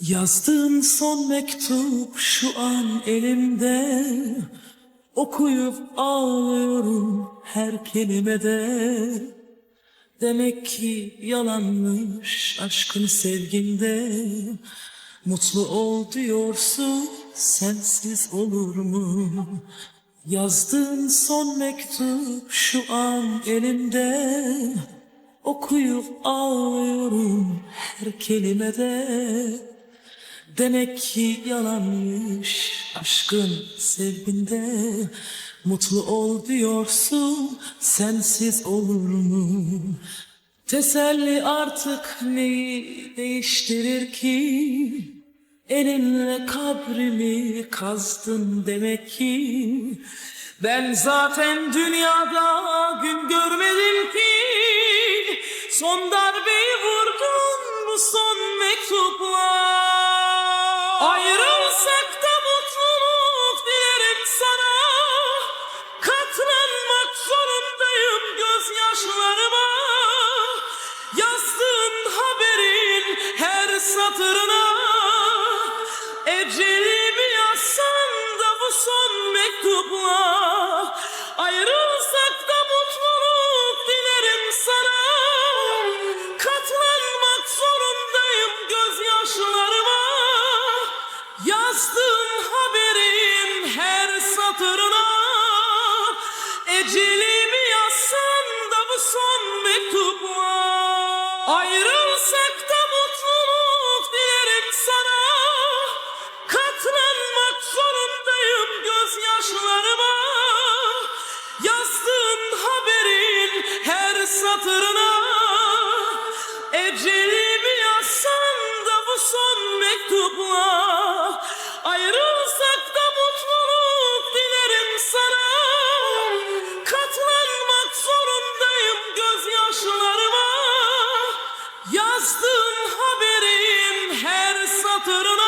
Yazdığın son mektup şu an elimde. Okuyup ağlıyorum her kelimede. Demek ki yalanmış aşkın sevginde. Mutlu ol diyorsun sensiz olur mu? Yazdığın son mektup şu an elimde. Okuyup ağlıyorum her kelimede Demek ki yalanmış aşkın sevginde Mutlu ol diyorsun sensiz olur mu? Teselli artık neyi değiştirir ki? Elinle kabrimi kazdın demek ki Ben zaten dünyada gün görmedim ki Son darbeyi vurdun bu son mektupla zorundayım gözyaşlarıma Yazdığın haberin her satırına. Ecelimi yazsan da bu son mektupla Ayrılsak da mutluluk dilerim sana. Katlanmak zorundayım gözyaşlarıma. Yazdığın haberin her satırına. Ecelimi son mektupla Yazdığın haberin her satırına